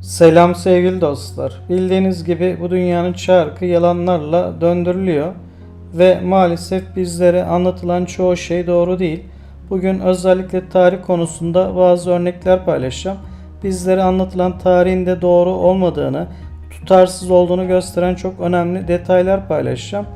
Selam sevgili dostlar. Bildiğiniz gibi bu dünyanın çarkı yalanlarla döndürülüyor ve maalesef bizlere anlatılan çoğu şey doğru değil. Bugün özellikle tarih konusunda bazı örnekler paylaşacağım. Bizlere anlatılan tarihin de doğru olmadığını, tutarsız olduğunu gösteren çok önemli detaylar paylaşacağım.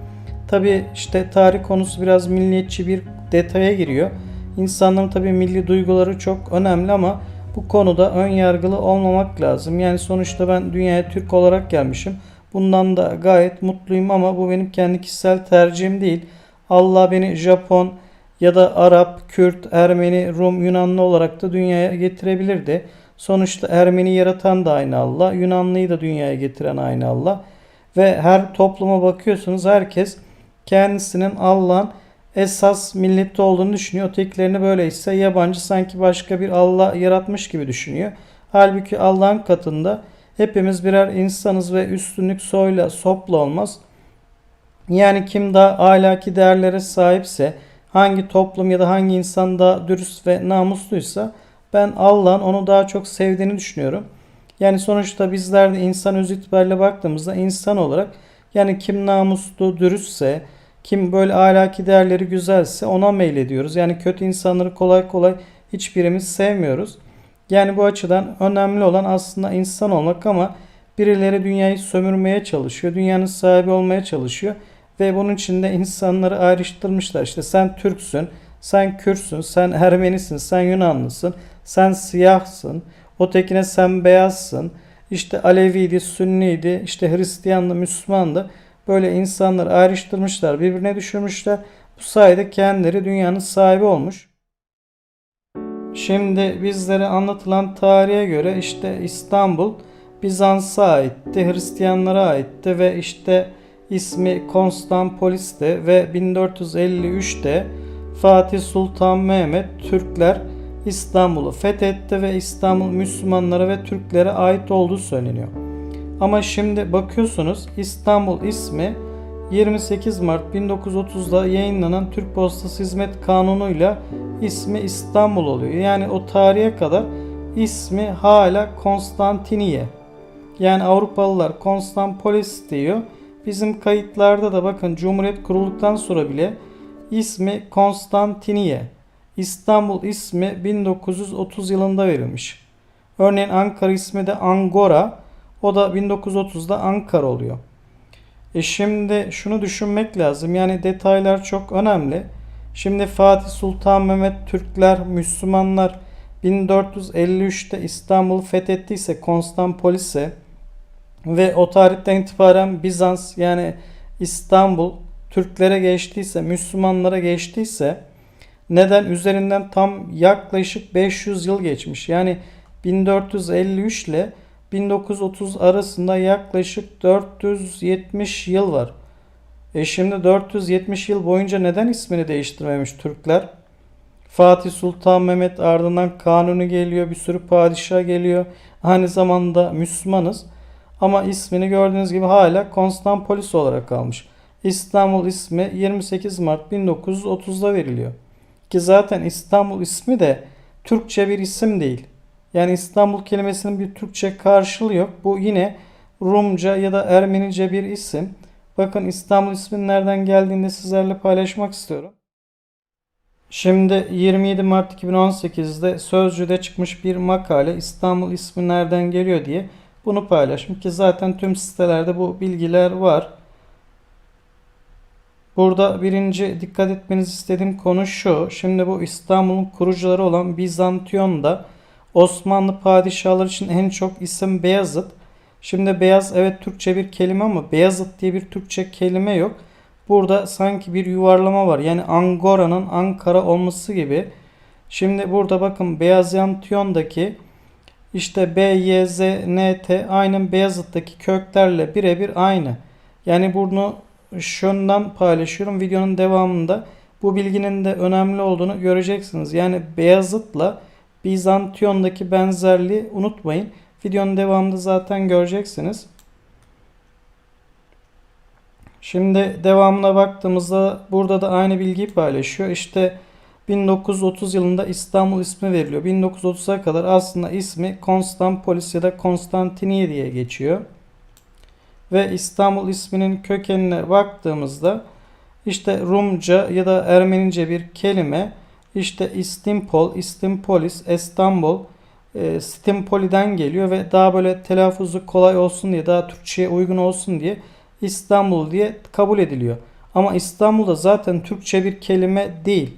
Tabi işte tarih konusu biraz milliyetçi bir detaya giriyor. İnsanların tabi milli duyguları çok önemli ama bu konuda ön yargılı olmamak lazım. Yani sonuçta ben dünyaya Türk olarak gelmişim. Bundan da gayet mutluyum ama bu benim kendi kişisel tercihim değil. Allah beni Japon ya da Arap, Kürt, Ermeni, Rum, Yunanlı olarak da dünyaya getirebilirdi. Sonuçta Ermeni yaratan da aynı Allah, Yunanlıyı da dünyaya getiren aynı Allah. Ve her topluma bakıyorsunuz herkes kendisinin Allah'ın esas milleti olduğunu düşünüyor. Ötekilerini böyleyse yabancı sanki başka bir Allah yaratmış gibi düşünüyor. Halbuki Allah'ın katında hepimiz birer insanız ve üstünlük soyla sopla olmaz. Yani kim daha ahlaki değerlere sahipse, hangi toplum ya da hangi insan daha dürüst ve namusluysa ben Allah'ın onu daha çok sevdiğini düşünüyorum. Yani sonuçta bizler de insan öz itibariyle baktığımızda insan olarak yani kim namuslu, dürüstse, kim böyle ahlaki değerleri güzelse ona meylediyoruz. Yani kötü insanları kolay kolay hiçbirimiz sevmiyoruz. Yani bu açıdan önemli olan aslında insan olmak ama birileri dünyayı sömürmeye çalışıyor. Dünyanın sahibi olmaya çalışıyor. Ve bunun için de insanları ayrıştırmışlar. İşte sen Türksün, sen Kürtsün, sen Ermenisin, sen Yunanlısın, sen siyahsın, ötekine sen beyazsın. İşte Aleviydi, Sünniydi, işte Hristiyanlı, Müslümandı. Böyle insanları ayrıştırmışlar, birbirine düşürmüşler. Bu sayede kendileri dünyanın sahibi olmuş. Şimdi bizlere anlatılan tarihe göre işte İstanbul Bizans'a aitti, Hristiyanlara aitti ve işte ismi Konstanpolis'ti ve 1453'te Fatih Sultan Mehmet Türkler İstanbul'u fethetti ve İstanbul Müslümanlara ve Türklere ait olduğu söyleniyor. Ama şimdi bakıyorsunuz İstanbul ismi 28 Mart 1930'da yayınlanan Türk Postası Hizmet Kanunu'yla ismi İstanbul oluyor. Yani o tarihe kadar ismi hala Konstantiniye. Yani Avrupalılar Konstanpolis diyor. Bizim kayıtlarda da bakın Cumhuriyet kurulduktan sonra bile ismi Konstantiniye. İstanbul ismi 1930 yılında verilmiş. Örneğin Ankara ismi de Angora. O da 1930'da Ankara oluyor. E şimdi şunu düşünmek lazım. Yani detaylar çok önemli. Şimdi Fatih Sultan Mehmet Türkler, Müslümanlar 1453'te İstanbul'u fethettiyse Konstanpolis'e ve o tarihten itibaren Bizans yani İstanbul Türklere geçtiyse, Müslümanlara geçtiyse neden üzerinden tam yaklaşık 500 yıl geçmiş. Yani 1453 ile 1930 arasında yaklaşık 470 yıl var. E şimdi 470 yıl boyunca neden ismini değiştirmemiş Türkler? Fatih Sultan Mehmet ardından Kanuni geliyor, bir sürü padişah geliyor. Aynı zamanda Müslümanız. Ama ismini gördüğünüz gibi hala Konstanpolis olarak kalmış. İstanbul ismi 28 Mart 1930'da veriliyor. Ki zaten İstanbul ismi de Türkçe bir isim değil. Yani İstanbul kelimesinin bir Türkçe karşılığı yok. Bu yine Rumca ya da Ermenice bir isim. Bakın İstanbul isminin nereden geldiğini sizlerle paylaşmak istiyorum. Şimdi 27 Mart 2018'de Sözcü'de çıkmış bir makale İstanbul ismi nereden geliyor diye bunu paylaşmış ki zaten tüm sitelerde bu bilgiler var. Burada birinci dikkat etmenizi istediğim konu şu. Şimdi bu İstanbul'un kurucuları olan Bizantiyon'da Osmanlı padişahları için en çok isim Beyazıt. Şimdi beyaz evet Türkçe bir kelime ama Beyazıt diye bir Türkçe kelime yok. Burada sanki bir yuvarlama var. Yani Angora'nın Ankara olması gibi. Şimdi burada bakın Beyazantiyon'daki işte B, Y, Z, N, T aynen Beyazıt'taki köklerle birebir aynı. Yani bunu şundan paylaşıyorum. Videonun devamında bu bilginin de önemli olduğunu göreceksiniz. Yani Beyazıt'la Bizantiyon'daki benzerliği unutmayın. Videonun devamında zaten göreceksiniz. Şimdi devamına baktığımızda burada da aynı bilgiyi paylaşıyor. İşte 1930 yılında İstanbul ismi veriliyor. 1930'a kadar aslında ismi Konstanpolis ya da Konstantiniye diye geçiyor. Ve İstanbul isminin kökenine baktığımızda işte Rumca ya da Ermenice bir kelime işte İstimpol, İstimpolis, İstanbul, e, Stimpoli'den geliyor ve daha böyle telaffuzu kolay olsun diye daha Türkçe'ye uygun olsun diye İstanbul diye kabul ediliyor. Ama İstanbul'da zaten Türkçe bir kelime değil.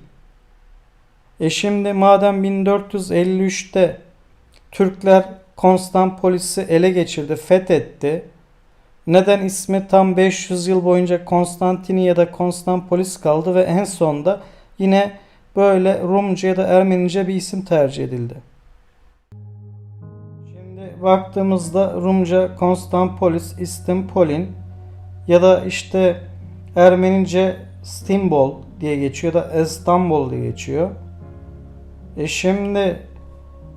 E şimdi madem 1453'te Türkler Konstanpolis'i ele geçirdi, fethetti. Neden ismi tam 500 yıl boyunca Konstantini ya da Konstanpolis kaldı ve en sonda yine böyle Rumca ya da Ermenice bir isim tercih edildi. Şimdi baktığımızda Rumca Konstanpolis, İstimpolin ya da işte Ermenice Stimbol diye geçiyor da İstanbul diye geçiyor. E şimdi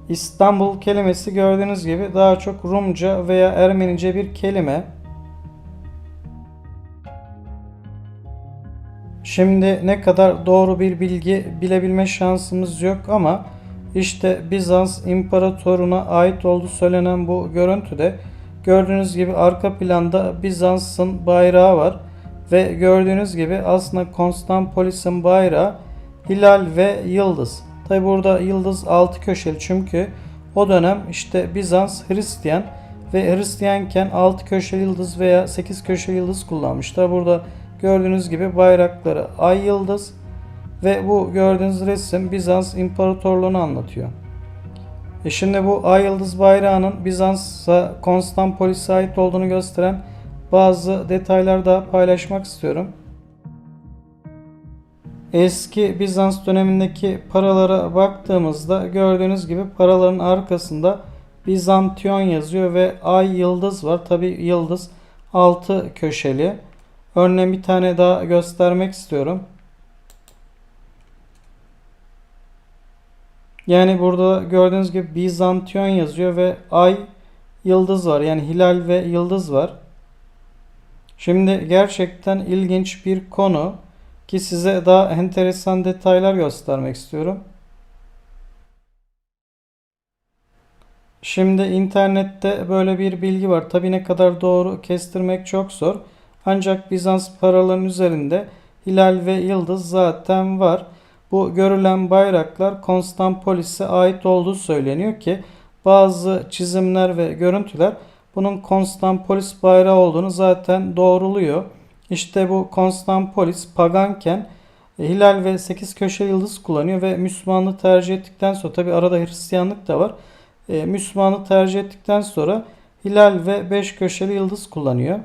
İstanbul kelimesi gördüğünüz gibi daha çok Rumca veya Ermenice bir kelime. Şimdi ne kadar doğru bir bilgi bilebilme şansımız yok ama işte Bizans İmparatoruna ait olduğu söylenen bu görüntüde gördüğünüz gibi arka planda Bizans'ın bayrağı var ve gördüğünüz gibi aslında Konstanpolis'in bayrağı hilal ve yıldız. Tabi burada yıldız altı köşeli çünkü o dönem işte Bizans Hristiyan ve Hristiyanken altı köşeli yıldız veya sekiz köşeli yıldız kullanmışlar. Burada gördüğünüz gibi bayrakları ay yıldız ve bu gördüğünüz resim Bizans İmparatorluğunu anlatıyor. E şimdi bu ay yıldız bayrağının Bizans'a Konstanpolis'e ait olduğunu gösteren bazı detaylar da paylaşmak istiyorum. Eski Bizans dönemindeki paralara baktığımızda gördüğünüz gibi paraların arkasında Bizantiyon yazıyor ve ay yıldız var. Tabi yıldız altı köşeli. Örneğin bir tane daha göstermek istiyorum. Yani burada gördüğünüz gibi Bizantiyon yazıyor ve ay yıldız var. Yani hilal ve yıldız var. Şimdi gerçekten ilginç bir konu ki size daha enteresan detaylar göstermek istiyorum. Şimdi internette böyle bir bilgi var. Tabi ne kadar doğru kestirmek çok zor. Ancak Bizans paralarının üzerinde hilal ve yıldız zaten var. Bu görülen bayraklar Konstanpolis'e ait olduğu söyleniyor ki bazı çizimler ve görüntüler bunun Konstanpolis bayrağı olduğunu zaten doğruluyor. İşte bu Konstanpolis paganken e, hilal ve 8 köşe yıldız kullanıyor ve Müslümanlığı tercih ettikten sonra tabi arada Hristiyanlık da var. E, Müslümanlığı tercih ettikten sonra hilal ve 5 köşeli yıldız kullanıyor.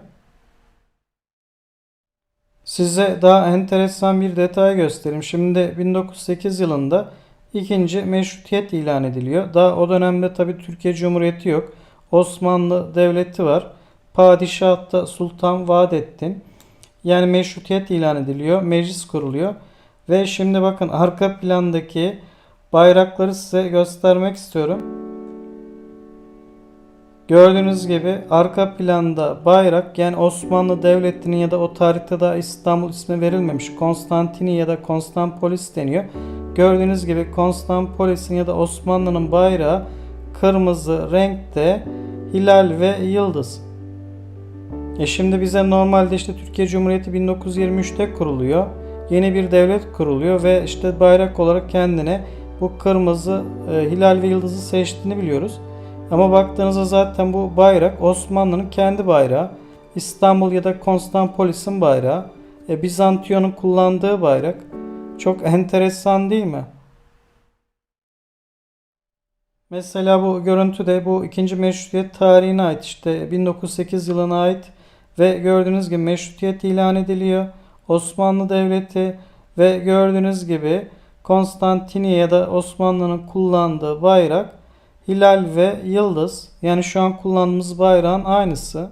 Size daha enteresan bir detay göstereyim. Şimdi 1908 yılında ikinci meşrutiyet ilan ediliyor. Daha o dönemde tabi Türkiye Cumhuriyeti yok. Osmanlı Devleti var. Padişah da Sultan Vahdettin. Yani meşrutiyet ilan ediliyor. Meclis kuruluyor. Ve şimdi bakın arka plandaki bayrakları size göstermek istiyorum. Gördüğünüz gibi arka planda bayrak yani Osmanlı Devleti'nin ya da o tarihte daha İstanbul ismi verilmemiş Konstantini ya da Konstanpolis deniyor. Gördüğünüz gibi Konstanpolis'in ya da Osmanlı'nın bayrağı kırmızı renkte hilal ve yıldız. E şimdi bize normalde işte Türkiye Cumhuriyeti 1923'te kuruluyor. Yeni bir devlet kuruluyor ve işte bayrak olarak kendine bu kırmızı e, hilal ve yıldızı seçtiğini biliyoruz. Ama baktığınızda zaten bu bayrak Osmanlı'nın kendi bayrağı. İstanbul ya da Konstanpolis'in bayrağı. E, Bizantiyon'un kullandığı bayrak. Çok enteresan değil mi? Mesela bu görüntü de bu ikinci meşrutiyet tarihine ait işte 1908 yılına ait ve gördüğünüz gibi meşrutiyet ilan ediliyor. Osmanlı Devleti ve gördüğünüz gibi Konstantiniye ya da Osmanlı'nın kullandığı bayrak hilal ve yıldız. Yani şu an kullandığımız bayrağın aynısı.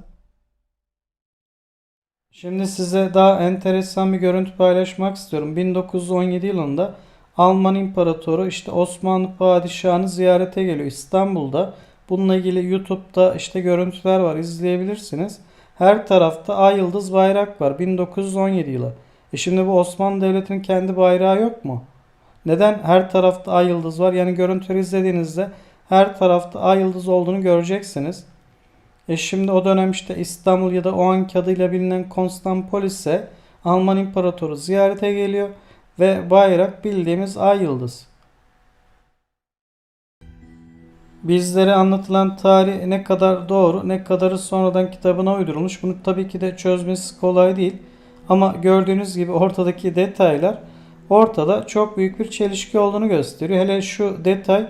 Şimdi size daha enteresan bir görüntü paylaşmak istiyorum. 1917 yılında Alman İmparatoru işte Osmanlı Padişahı'nı ziyarete geliyor İstanbul'da. Bununla ilgili YouTube'da işte görüntüler var izleyebilirsiniz. Her tarafta ay yıldız bayrak var 1917 yılı. E şimdi bu Osmanlı Devleti'nin kendi bayrağı yok mu? Neden her tarafta ay yıldız var? Yani görüntüleri izlediğinizde her tarafta ay yıldız olduğunu göreceksiniz. E şimdi o dönem işte İstanbul ya da o anki adıyla bilinen Konstanpolis'e Alman İmparatoru ziyarete geliyor ve bayrak bildiğimiz ay yıldız. Bizlere anlatılan tarih ne kadar doğru ne kadarı sonradan kitabına uydurulmuş. Bunu tabii ki de çözmesi kolay değil. Ama gördüğünüz gibi ortadaki detaylar ortada çok büyük bir çelişki olduğunu gösteriyor. Hele şu detay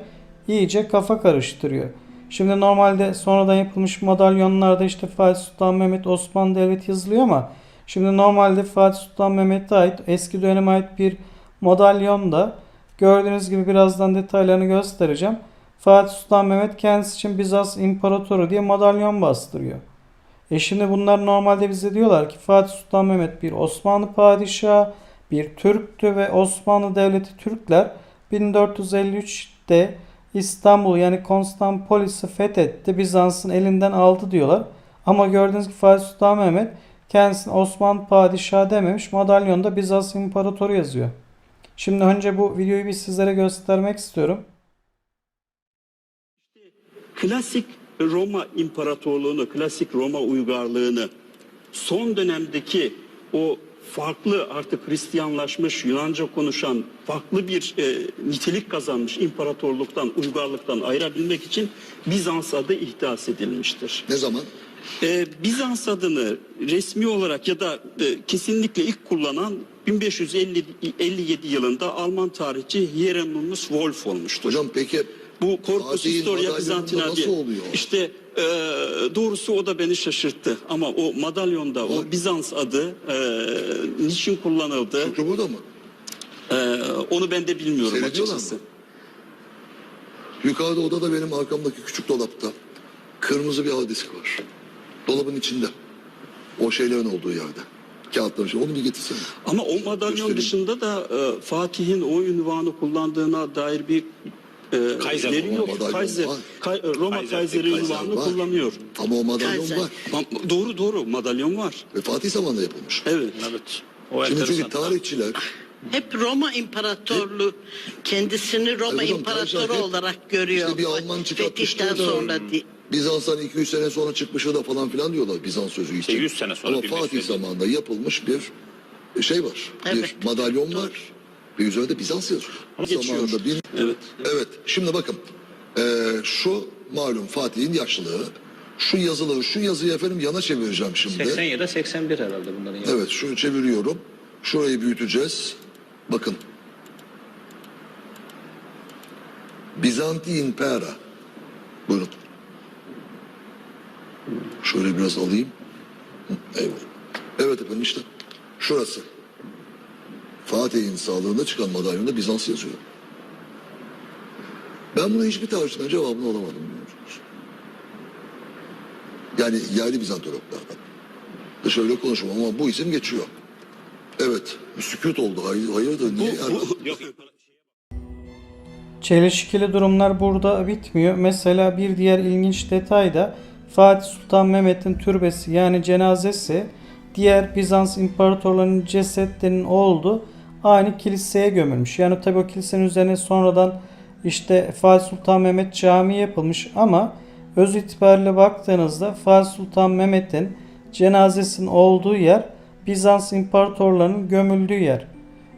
iyice kafa karıştırıyor. Şimdi normalde sonradan yapılmış madalyonlarda işte Fatih Sultan Mehmet Osmanlı Devleti yazılıyor ama şimdi normalde Fatih Sultan Mehmet'e ait eski döneme ait bir madalyonda gördüğünüz gibi birazdan detaylarını göstereceğim. Fatih Sultan Mehmet kendisi için Bizans İmparatoru diye madalyon bastırıyor. E şimdi bunlar normalde bize diyorlar ki Fatih Sultan Mehmet bir Osmanlı padişahı, bir Türktü ve Osmanlı Devleti Türkler 1453'te İstanbul yani Konstanpolis'i fethetti. Bizans'ın elinden aldı diyorlar. Ama gördüğünüz gibi Fatih Sultan Mehmet kendisine Osmanlı padişahı dememiş. Madalyonda Bizans İmparatoru yazıyor. Şimdi önce bu videoyu bir sizlere göstermek istiyorum. klasik Roma İmparatorluğunu, klasik Roma uygarlığını son dönemdeki o farklı artık Hristiyanlaşmış, Yunanca konuşan farklı bir e, nitelik kazanmış imparatorluktan, uygarlıktan ayırabilmek için Bizans adı ihdas edilmiştir. Ne zaman? Ee, Bizans adını resmi olarak ya da e, kesinlikle ilk kullanan 1557 yılında Alman tarihçi Hieronymus Wolf olmuştur. Hocam peki Bu Fatih'in Historia nasıl diye. oluyor? İşte e, doğrusu o da beni şaşırttı. Ama o madalyonda o Bizans adı e, niçin kullanıldı Şükrü burada mı? e, onu ben de bilmiyorum Seyrediyorlar açıkçası. mı? Yukarıda odada benim arkamdaki küçük dolapta kırmızı bir hard disk var. Dolabın içinde. O şeylerin olduğu yerde. Kağıtların şey. Onu bir getirsene. Ama o madalyon Göstereyim. dışında da e, Fatih'in o ünvanı kullandığına dair bir e, Kaiser yok. madalyon Kaiser, var. Roma Kaiser, Kaiseri Kaiser ünvanını var. kullanıyor. Ama o madalyon Kaiser. var. Ma- Doğru doğru madalyon var. Ve Fatih zamanında yapılmış. Evet. Evet. O Şimdi çünkü tarihçiler Hep Roma İmparatorluğu kendisini Roma Hayır hocam, İmparatoru Kaiser hep- olarak görüyor. işte bir Alman Fetihten da- sonra değil. Bizans'tan 200 sene sonra çıkmışı da falan filan diyorlar Bizans sözü için. İşte 100 sene sonra, Ama 1500 Fatih zamanında yapılmış bir şey var. Evet. Bir madalyon Doğru. Ve üzerinde Bizans yazıyor. Geçiyor. Zamanında bir... Evet. Evet. Şimdi bakın. Ee, şu malum Fatih'in yaşlılığı. Şu yazıları, şu yazıyı efendim yana çevireceğim şimdi. 80 ya da 81 herhalde bunların. ya. Evet şunu çeviriyorum. Şurayı büyüteceğiz. Bakın. Bizanti Impera. Buyurun. Şöyle biraz alayım. Evet. Evet efendim işte. Şurası. Fatih'in sağlığında çıkan madalyonda Bizans yazıyor. Ben buna hiçbir tarihçiden cevabını alamadım. biliyor musunuz? Yani yerli Bizantologlardan. Dışarıda konuşmam ama bu isim geçiyor. Evet. Bir sükut oldu. Hayır, hayırdır? Niye? Bu, Yok. Çelişkili durumlar burada bitmiyor. Mesela bir diğer ilginç detay da Fatih Sultan Mehmet'in türbesi yani cenazesi diğer Bizans imparatorlarının cesetlerinin olduğu aynı kiliseye gömülmüş. Yani tabi o kilisenin üzerine sonradan işte Fatih Sultan Mehmet Camii yapılmış ama öz itibariyle baktığınızda Fatih Sultan Mehmet'in cenazesinin olduğu yer Bizans imparatorlarının gömüldüğü yer.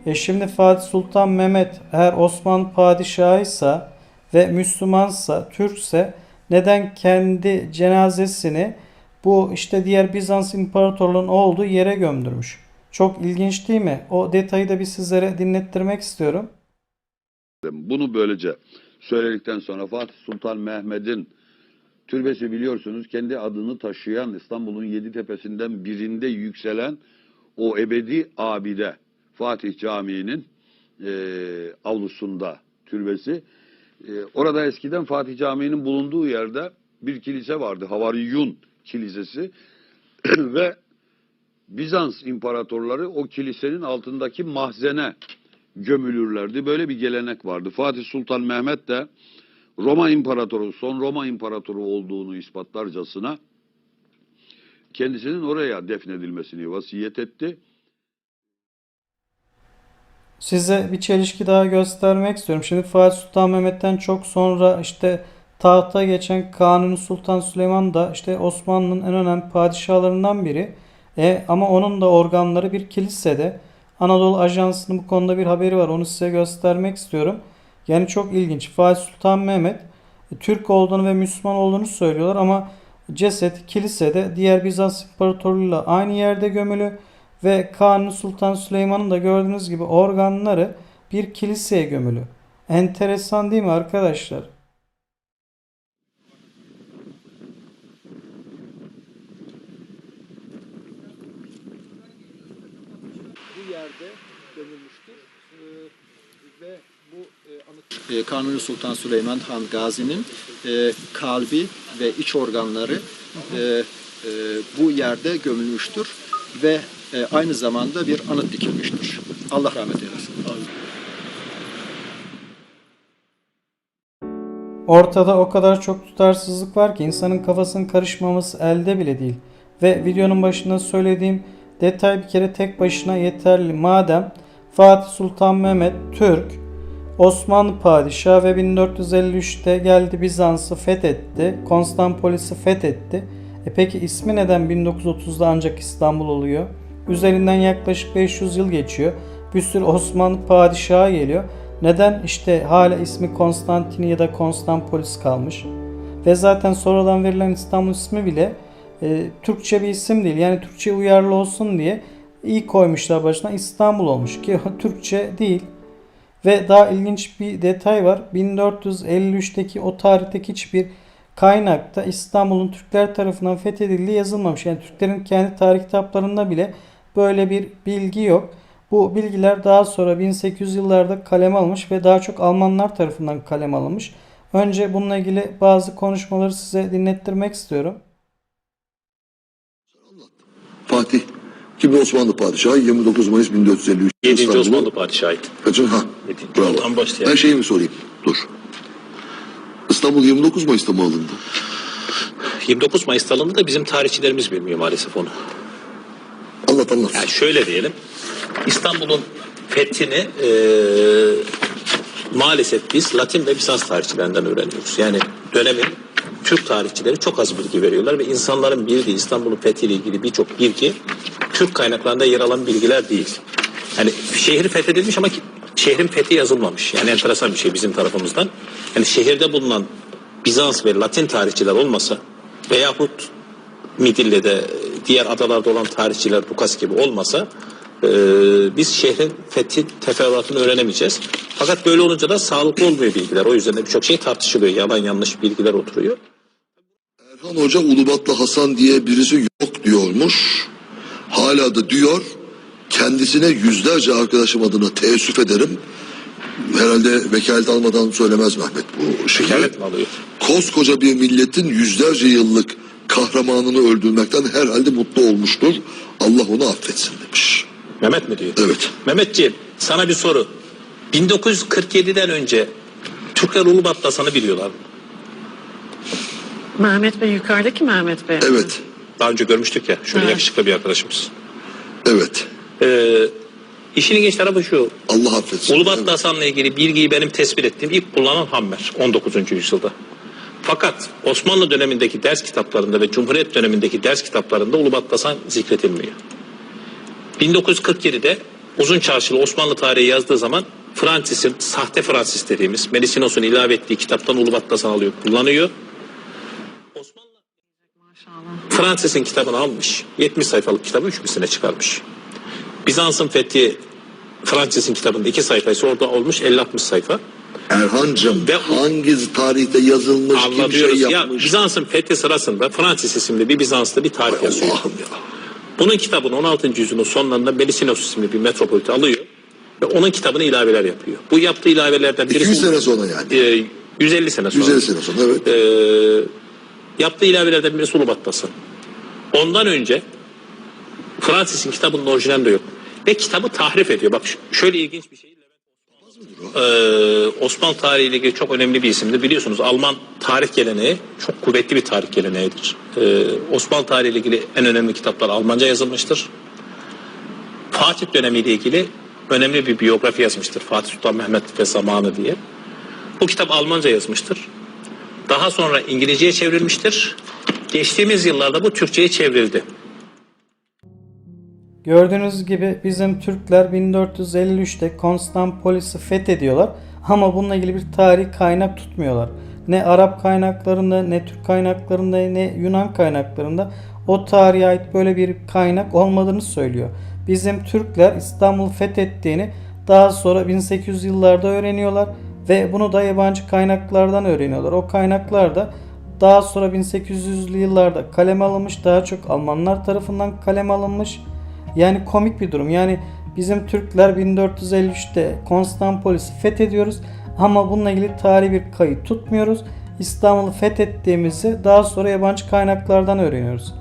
E şimdi Fatih Sultan Mehmet eğer Osmanlı padişahıysa ve Müslümansa, Türkse neden kendi cenazesini bu işte diğer Bizans imparatorluğunun olduğu yere gömdürmüş? Çok ilginç değil mi? O detayı da bir sizlere dinlettirmek istiyorum. Bunu böylece söyledikten sonra Fatih Sultan Mehmet'in türbesi biliyorsunuz kendi adını taşıyan İstanbul'un yedi tepesinden birinde yükselen o ebedi abide Fatih Camii'nin e, avlusunda türbesi. E, orada eskiden Fatih Camii'nin bulunduğu yerde bir kilise vardı. Havariyun Kilisesi ve Bizans imparatorları o kilisenin altındaki mahzene gömülürlerdi. Böyle bir gelenek vardı. Fatih Sultan Mehmet de Roma İmparatoru, son Roma İmparatoru olduğunu ispatlarcasına kendisinin oraya defnedilmesini vasiyet etti. Size bir çelişki daha göstermek istiyorum. Şimdi Fatih Sultan Mehmet'ten çok sonra işte tahta geçen Kanuni Sultan Süleyman da işte Osmanlı'nın en önemli padişahlarından biri. E, ama onun da organları bir kilisede. Anadolu Ajansı'nın bu konuda bir haberi var. Onu size göstermek istiyorum. Yani çok ilginç. Fatih Sultan Mehmet e, Türk olduğunu ve Müslüman olduğunu söylüyorlar ama ceset kilisede diğer Bizans İmparatorluğu'yla aynı yerde gömülü ve Kanuni Sultan Süleyman'ın da gördüğünüz gibi organları bir kiliseye gömülü. Enteresan değil mi arkadaşlar? Yerde gömülmüştür. Ee, ve bu e, anıt... E, Kanuni Sultan Süleyman Han Gazi'nin e, kalbi ve iç organları e, e, bu yerde gömülmüştür ve e, aynı zamanda bir anıt dikilmiştir. Allah rahmet eylesin. Ortada o kadar çok tutarsızlık var ki insanın kafasının karışmaması elde bile değil. Ve videonun başında söylediğim detay bir kere tek başına yeterli. Madem Fatih Sultan Mehmet Türk, Osmanlı padişahı ve 1453'te geldi Bizans'ı fethetti. Konstanpolis'i fethetti. E peki ismi neden 1930'da ancak İstanbul oluyor? Üzerinden yaklaşık 500 yıl geçiyor. Bir sürü Osmanlı padişahı geliyor. Neden işte hala ismi Konstantin ya da Konstanpolis kalmış? Ve zaten sonradan verilen İstanbul ismi bile e, Türkçe bir isim değil. Yani Türkçe uyarlı olsun diye iyi koymuşlar başına İstanbul olmuş ki Türkçe değil. Ve daha ilginç bir detay var. 1453'teki o tarihteki hiçbir kaynakta İstanbul'un Türkler tarafından fethedildiği yazılmamış. Yani Türklerin kendi tarih kitaplarında bile böyle bir bilgi yok. Bu bilgiler daha sonra 1800 yıllarda kaleme alınmış ve daha çok Almanlar tarafından kaleme alınmış. Önce bununla ilgili bazı konuşmaları size dinlettirmek istiyorum. Fatih Kimi Osmanlı Padişahı 29 Mayıs 1453. 7. İstanbul'u- Osmanlı padişahı. Kaçın? Ha. Yedinci. Bravo. Oradan başlayalım. Ben şeyi mi sorayım? Dur. İstanbul 29 Mayıs'ta mı alındı? 29 Mayıs'ta alındı da bizim tarihçilerimiz bilmiyor maalesef onu. Anlat anlat. Yani şöyle diyelim. İstanbul'un fethini e, maalesef biz Latin ve Bizans tarihçilerinden öğreniyoruz. Yani dönemin Türk tarihçileri çok az bilgi veriyorlar ve insanların bildiği İstanbul'un fethiyle ilgili birçok bilgi Türk kaynaklarında yer alan bilgiler değil. Yani şehir fethedilmiş ama şehrin fethi yazılmamış. Yani enteresan bir şey bizim tarafımızdan. Yani şehirde bulunan Bizans ve Latin tarihçiler olmasa veyahut Midilli'de diğer adalarda olan tarihçiler Lukas gibi olmasa e, biz şehrin fethi teferruatını öğrenemeyeceğiz. Fakat böyle olunca da sağlıklı olmuyor bilgiler. O yüzden de birçok şey tartışılıyor. Yalan yanlış bilgiler oturuyor. Erhan Hoca Ulubatlı Hasan diye birisi yok diyormuş. Hala da diyor. Kendisine yüzlerce arkadaşım adına teessüf ederim. Herhalde vekalet almadan söylemez Mehmet bu şeyi. Vekalet mi alıyor? Koskoca bir milletin yüzlerce yıllık kahramanını öldürmekten herhalde mutlu olmuştur. Allah onu affetsin demiş. Mehmet mi diyor? Evet. Mehmetciğim sana bir soru. 1947'den önce Türkler Ulubatlı biliyorlar mı? Mehmet Bey yukarıdaki Mehmet Bey. Evet. Daha önce görmüştük ya. Şöyle Evet. yakışıklı bir arkadaşımız. Evet. Ee, işin ilginç tarafı şu. Allah affetsin. Ulubatlı Evet. Hasan'la ilgili bilgiyi benim tespit ettiğim ilk kullanılan Hammer 19. yüzyılda. Fakat Osmanlı dönemindeki ders kitaplarında ve Cumhuriyet dönemindeki ders kitaplarında Ulubatlı Hasan zikredilmiyor. 1947'de Uzun Çarşılı Osmanlı tarihi yazdığı zaman Francis'in sahte Francis dediğimiz Melisinos'un ilave ettiği kitaptan Ulubatlı Hasan alıyor, kullanıyor. Francis'in kitabını almış. 70 sayfalık kitabı 3 misline çıkarmış. Bizans'ın fethi Francis'in kitabında 2 sayfaysa orada olmuş 50-60 sayfa. Erhan'cığım Ve- hangi tarihte yazılmış kim şey ya yapmış. Bizans'ın fethi sırasında Francis isimli bir Bizans'ta bir tarih yazıyor. Allah'ım ya. Bunun kitabını 16. yüzyılın sonlarında Melisinos isimli bir metropolit alıyor ve onun kitabına ilaveler yapıyor. Bu yaptığı ilavelerden birisi 200 sene sonra yani. e, 150 sene sonra. 150 sene sonra evet. E, yaptığı ilavelerden birisi Ulubatlı'sı. Ondan önce Francis'in kitabının orijinali de yok. Ve kitabı tahrif ediyor. Bak şöyle ilginç bir şey. Ee, Osmanlı tarihiyle ilgili çok önemli bir isimdir. Biliyorsunuz Alman tarih geleneği çok kuvvetli bir tarih geleneğidir. Ee, Osmanlı tarihiyle ilgili en önemli kitaplar Almanca yazılmıştır. Fatih dönemiyle ilgili önemli bir biyografi yazmıştır. Fatih Sultan Mehmet ve Zamanı diye. Bu kitap Almanca yazmıştır. Daha sonra İngilizceye çevrilmiştir. Geçtiğimiz yıllarda bu Türkçe'ye çevrildi. Gördüğünüz gibi bizim Türkler 1453'te Konstanpolis'i fethediyorlar ama bununla ilgili bir tarih kaynak tutmuyorlar. Ne Arap kaynaklarında, ne Türk kaynaklarında, ne Yunan kaynaklarında o tarihe ait böyle bir kaynak olmadığını söylüyor. Bizim Türkler İstanbul'u fethettiğini daha sonra 1800 yıllarda öğreniyorlar ve bunu da yabancı kaynaklardan öğreniyorlar. O kaynaklar da daha sonra 1800'lü yıllarda kaleme alınmış, daha çok Almanlar tarafından kaleme alınmış. Yani komik bir durum. Yani bizim Türkler 1453'te Konstanpolis'i fethediyoruz ama bununla ilgili tarihi bir kayıt tutmuyoruz. İstanbul'u fethettiğimizi daha sonra yabancı kaynaklardan öğreniyoruz.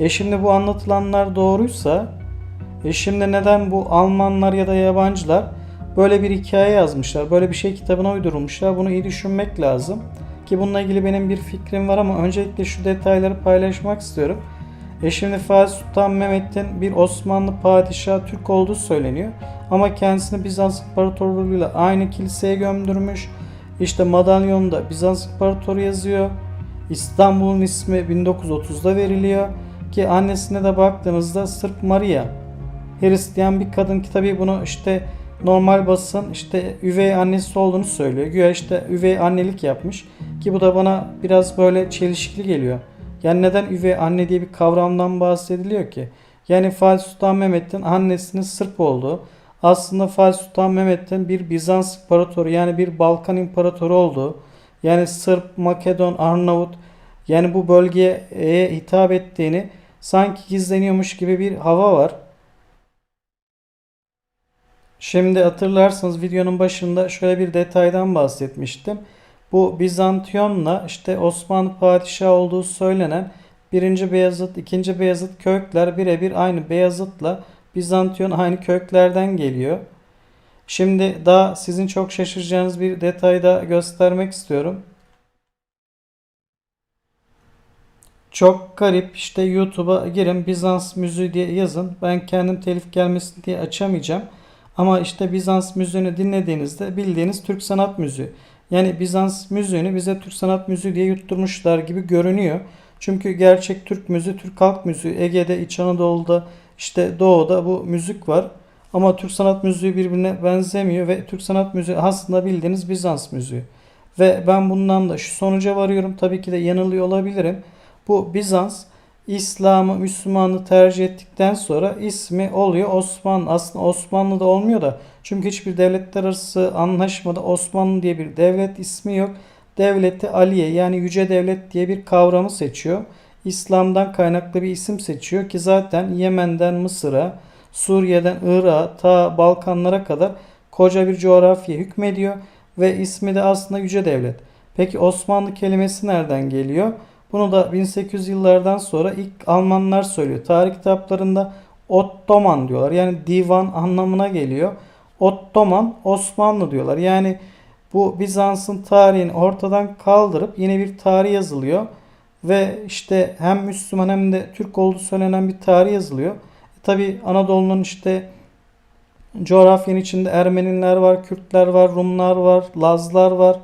E şimdi bu anlatılanlar doğruysa e şimdi neden bu Almanlar ya da yabancılar böyle bir hikaye yazmışlar, böyle bir şey kitabına uydurmuşlar. Bunu iyi düşünmek lazım. Ki bununla ilgili benim bir fikrim var ama öncelikle şu detayları paylaşmak istiyorum. E şimdi Fatih Sultan Mehmet'in bir Osmanlı padişahı Türk olduğu söyleniyor. Ama kendisini Bizans İmparatorluğu'yla aynı kiliseye gömdürmüş. İşte madalyonda Bizans İmparatoru yazıyor. İstanbul'un ismi 1930'da veriliyor. Ki annesine de baktığınızda Sırp Maria. Hristiyan bir kadın ki tabii bunu işte normal basın işte üvey annesi olduğunu söylüyor. Güya işte üvey annelik yapmış. Ki bu da bana biraz böyle çelişkili geliyor. Yani neden üvey anne diye bir kavramdan bahsediliyor ki? Yani Fatih Sultan Mehmet'in annesinin Sırp olduğu, aslında Fatih Sultan Mehmet'in bir Bizans imparatoru yani bir Balkan imparatoru olduğu, yani Sırp, Makedon, Arnavut yani bu bölgeye hitap ettiğini sanki gizleniyormuş gibi bir hava var. Şimdi hatırlarsanız videonun başında şöyle bir detaydan bahsetmiştim. Bu Bizantiyon'la işte Osmanlı padişahı olduğu söylenen 1. Beyazıt, 2. Beyazıt kökler birebir aynı Beyazıt'la Bizantiyon aynı köklerden geliyor. Şimdi daha sizin çok şaşıracağınız bir detayı da göstermek istiyorum. Çok garip işte YouTube'a girin Bizans müziği diye yazın. Ben kendim telif gelmesin diye açamayacağım. Ama işte Bizans müziğini dinlediğinizde bildiğiniz Türk sanat müziği. Yani Bizans müziğini bize Türk sanat müziği diye yutturmuşlar gibi görünüyor. Çünkü gerçek Türk müziği, Türk halk müziği, Ege'de, İç Anadolu'da, işte Doğu'da bu müzik var. Ama Türk sanat müziği birbirine benzemiyor ve Türk sanat müziği aslında bildiğiniz Bizans müziği. Ve ben bundan da şu sonuca varıyorum. Tabii ki de yanılıyor olabilirim. Bu Bizans İslam'ı, Müslümanlığı tercih ettikten sonra ismi oluyor Osmanlı. Aslında Osmanlı da olmuyor da çünkü hiçbir devletler arası anlaşmada Osmanlı diye bir devlet ismi yok. Devleti Aliye yani Yüce Devlet diye bir kavramı seçiyor. İslam'dan kaynaklı bir isim seçiyor ki zaten Yemen'den Mısır'a, Suriye'den Irak'a ta Balkanlara kadar koca bir coğrafya hükmediyor ve ismi de aslında Yüce Devlet. Peki Osmanlı kelimesi nereden geliyor? Bunu da 1800 yıllardan sonra ilk Almanlar söylüyor. Tarih kitaplarında Ottoman diyorlar. Yani divan anlamına geliyor. Ottoman Osmanlı diyorlar. Yani bu Bizans'ın tarihini ortadan kaldırıp yeni bir tarih yazılıyor. Ve işte hem Müslüman hem de Türk olduğu söylenen bir tarih yazılıyor. E Tabi Anadolu'nun işte coğrafyanın içinde Ermeniler var, Kürtler var, Rumlar var, Lazlar var.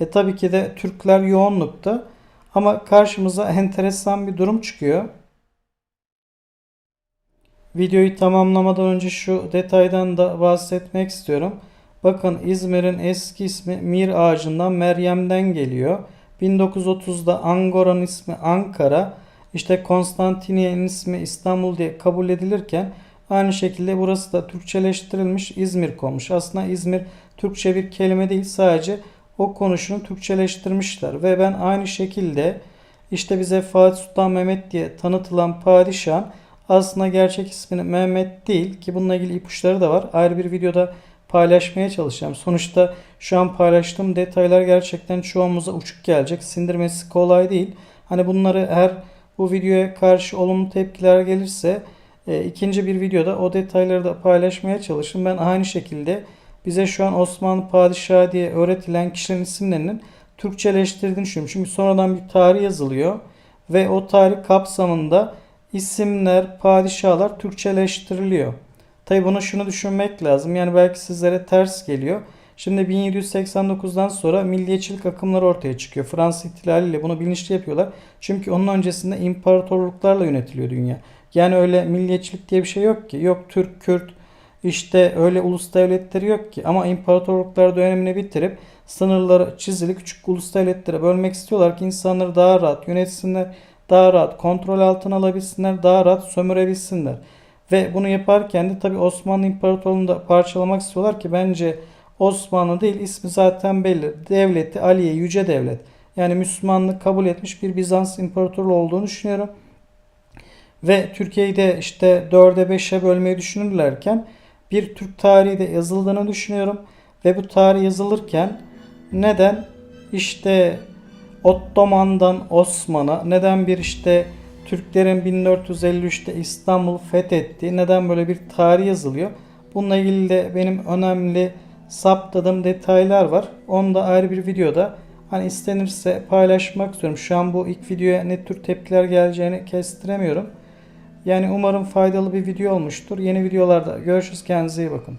E tabii ki de Türkler yoğunlukta. Ama karşımıza enteresan bir durum çıkıyor. Videoyu tamamlamadan önce şu detaydan da bahsetmek istiyorum. Bakın İzmir'in eski ismi Mir ağacından Meryem'den geliyor. 1930'da Angora'nın ismi Ankara, işte Konstantiniye'nin ismi İstanbul diye kabul edilirken aynı şekilde burası da Türkçeleştirilmiş İzmir konmuş. Aslında İzmir Türkçe bir kelime değil sadece o konuşunu Türkçeleştirmişler ve ben aynı şekilde işte bize Fatih Sultan Mehmet diye tanıtılan padişah aslında gerçek ismini Mehmet değil ki bununla ilgili ipuçları da var. Ayrı bir videoda paylaşmaya çalışacağım. Sonuçta şu an paylaştığım detaylar gerçekten çoğumuza uçuk gelecek. Sindirmesi kolay değil. Hani bunları eğer bu videoya karşı olumlu tepkiler gelirse e, ikinci bir videoda o detayları da paylaşmaya çalışın. Ben aynı şekilde bize şu an Osmanlı Padişahı diye öğretilen kişilerin isimlerinin Türkçeleştirdiğini düşünüyorum. Çünkü sonradan bir tarih yazılıyor ve o tarih kapsamında isimler, padişahlar Türkçeleştiriliyor. Tabi bunu şunu düşünmek lazım. Yani belki sizlere ters geliyor. Şimdi 1789'dan sonra milliyetçilik akımları ortaya çıkıyor. Fransız ihtilaliyle bunu bilinçli yapıyorlar. Çünkü onun öncesinde imparatorluklarla yönetiliyor dünya. Yani öyle milliyetçilik diye bir şey yok ki. Yok Türk, Kürt, işte öyle ulus devletleri yok ki. Ama imparatorluklar dönemini bitirip sınırları çizili küçük ulus devletlere bölmek istiyorlar ki insanları daha rahat yönetsinler, daha rahat kontrol altına alabilsinler, daha rahat sömürebilsinler. Ve bunu yaparken de tabi Osmanlı İmparatorluğu'nu da parçalamak istiyorlar ki bence Osmanlı değil ismi zaten belli. Devleti Aliye Yüce Devlet. Yani Müslümanlık kabul etmiş bir Bizans İmparatorluğu olduğunu düşünüyorum. Ve Türkiye'yi de işte 4'e 5'e bölmeyi düşünürlerken bir Türk tarihi de yazıldığını düşünüyorum. Ve bu tarih yazılırken neden işte Ottoman'dan Osman'a neden bir işte Türklerin 1453'te İstanbul fethettiği neden böyle bir tarih yazılıyor? Bununla ilgili de benim önemli saptadığım detaylar var. Onu da ayrı bir videoda hani istenirse paylaşmak istiyorum. Şu an bu ilk videoya ne tür tepkiler geleceğini kestiremiyorum. Yani umarım faydalı bir video olmuştur. Yeni videolarda görüşürüz. Kendinize iyi bakın.